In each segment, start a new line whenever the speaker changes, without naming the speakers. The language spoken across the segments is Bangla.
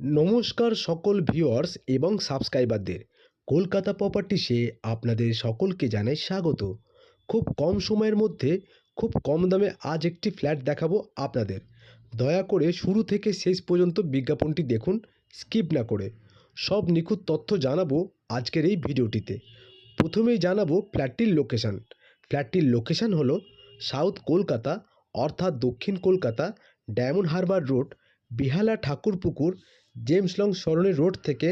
নমস্কার সকল ভিউয়ার্স এবং সাবস্ক্রাইবারদের। কলকাতা প্রপার্টিসে আপনাদের সকলকে জানাই স্বাগত। খুব কম সময়ের মধ্যে, খুব কম দামে আজ একটি ফ্ল্যাট দেখাবো আপনাদের। দয়া করে শুরু থেকে শেষ পর্যন্ত বিজ্ঞাপনটি দেখুন, স্কিপ না করে। সব নিখুঁত তথ্য জানাব আজকের এই ভিডিওটিতে। প্রথমেই জানাব ফ্ল্যাটটির লোকেশান। ফ্ল্যাটটির লোকেশান হলো সাউথ কলকাতা, অর্থাৎ দক্ষিণ Kolkata, Diamond Harbour Road Behala Thakurpukur, James Long Sarani Road থেকে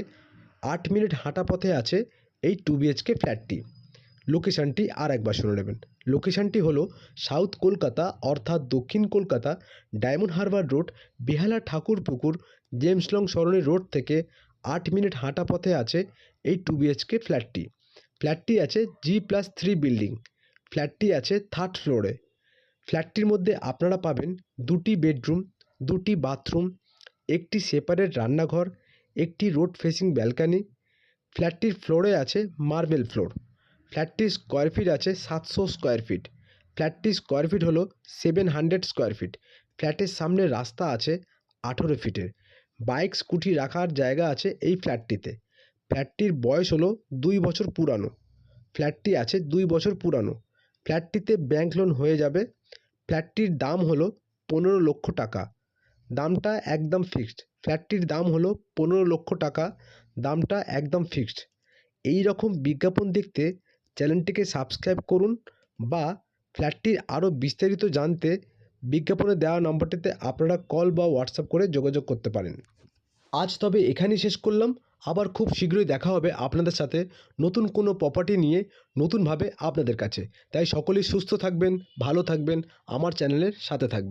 আট মিনিট হাঁটা পথে আছে এই টু বিএইচকে ফ্ল্যাটটি লোকেশানটি আর একবার শুনে নেবেন। লোকেশানটি হলো সাউথ কলকাতা, অর্থাৎ দক্ষিণ Kolkata, Diamond Harbour Road, Behala Thakurpukur, James Long Sarani Road থেকে আট মিনিট হাঁটা পথে আছে এই টু বিএইচকে ফ্ল্যাটটি ফ্ল্যাটটি আছে জি প্লাস থ্রি বিল্ডিং ফ্ল্যাটটি আছে থার্ড ফ্লোরে ফ্ল্যাটটির মধ্যে আপনারা পাবেন দুটি বেডরুম দুটি বাথরুম, একটি সেপারেট রান্নাঘর, একটি রোড ফেসিং ব্যালকানি। ফ্ল্যাটটির ফ্লোরে আছে মার্বেল ফ্লোর। ফ্ল্যাটটির স্কোয়ার ফিট আছে সাতশো স্কোয়ার ফিট। ফ্ল্যাটটির স্কোয়ার ফিট হলো সেভেন হান্ড্রেড স্কোয়ার ফিট। ফ্ল্যাটের সামনে রাস্তা আছে আঠেরো ফিটের। বাইক, স্কুটি রাখার জায়গা আছে এই ফ্ল্যাটটিতে। ফ্ল্যাটটির বয়স হলো দুই বছর পুরানো। ফ্ল্যাটটি আছে দুই বছর পুরানো। ফ্ল্যাটটিতে ব্যাংক লোন হয়ে যাবে। ফ্ল্যাটটির দাম হলো পনেরো লক্ষ টাকা। দামটা একদম ফিক্সড ফ্ল্যাটটির দাম হলো পনেরো লক্ষ টাকা, দামটা একদম ফিক্সড এই রকম বিজ্ঞাপন দেখতে চ্যানেলটিকে সাবস্ক্রাইব করুন বা ফ্ল্যাটটির আরও বিস্তারিত জানতে বিজ্ঞাপনে দেওয়া নম্বরটিতে আপনারা কল বা হোয়াটসঅ্যাপ করে যোগাযোগ করতে পারেন। আজ তবে এখানেই শেষ করলাম। আবার খুব শীঘ্রই দেখা হবে আপনাদের সাথে নতুন কোনো প্রপার্টি নিয়ে নতুনভাবে আপনাদের কাছে। তাই সকলেই সুস্থ থাকবেন, ভালো থাকবেন, আমার চ্যানেলের সাথে থাকবেন।